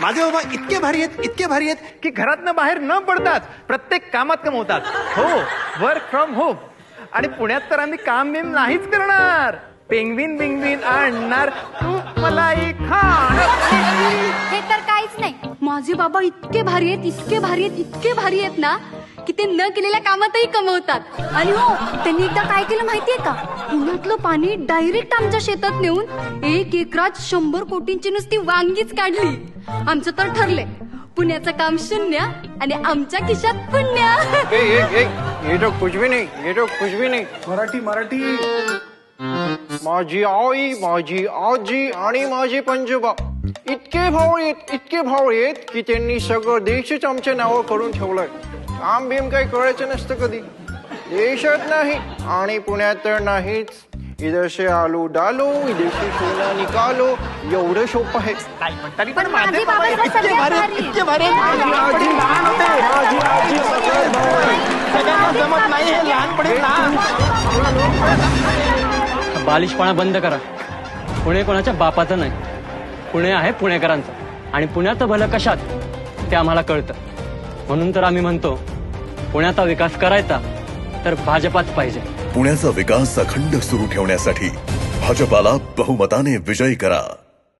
माझे बाबा इतके भारी आहेत इतके भारी आहेत की घरातनं बाहेर न पडताच प्रत्येक कामात कमवतात. हो वर्क फ्रॉम होम आणि पुण्यात तर आम्ही काम बिम नाहीच करणार. पेंगविन बिंगविन आणणार. तू मला खाणार हे तर काहीच नाही. माझे बाबा इतके भारी आहेत इतके भारी आहेत इतके भारी आहेत ना की ते न केलेल्या कामातही कमवतात. आणि हो त्यांनी एकदा काय केलं माहितीये का? पुण्यातलं पाणी डायरेक्ट आमच्या शेतात नेऊन एक एकरात शंभर कोटींची नुसती वांगीच काढली. आमचं तर ठरलंय. पुण्याचं काम शून्य आणि आमच्या खिशात पुण्य. ए, ए, ए, ये तो कुछ भी नहीं ये तो कुछ भी नहीं. मराठी मराठी. माझी आई माझी आजी आणि माझी पंजोबा. इतके भाव येत इतके भाव येत की त्यांनी सगळं देशच आमच्या नावावर करून ठेवलंय. काम बिम काही करायचं नसतं कधी. देशात नाही आणि पुण्यात तर नाहीच. इधर से आलू डालो इधर से सोना निकालो एवढं सोपं आहे. नाही पण तरी पण माझे माझे बाबा बाबा इतके सगळ्यात भारी आहेत भारी. इतके भारी. आहेत माझी आजी माझी आजी सगळ्यात भारी आहे. सगळ्यांना जमत नाही हे लहानपणी ना बालिशपणा बंद करा. पुणे कोणाच्या बापाचं नाही. पुणे आहे पुणेकरांचं. आणि पुण्याचं भलं कशात? ते आम्हाला कळतं. म्हणून तर आम्ही म्हणतो पुण्याचा विकास करायचा. तर भाजपात पाहिजे. पुण्याचा विकास अखंड सुरू ठेवण्यासाठी भाजपाला बहुमताने विजयी करा.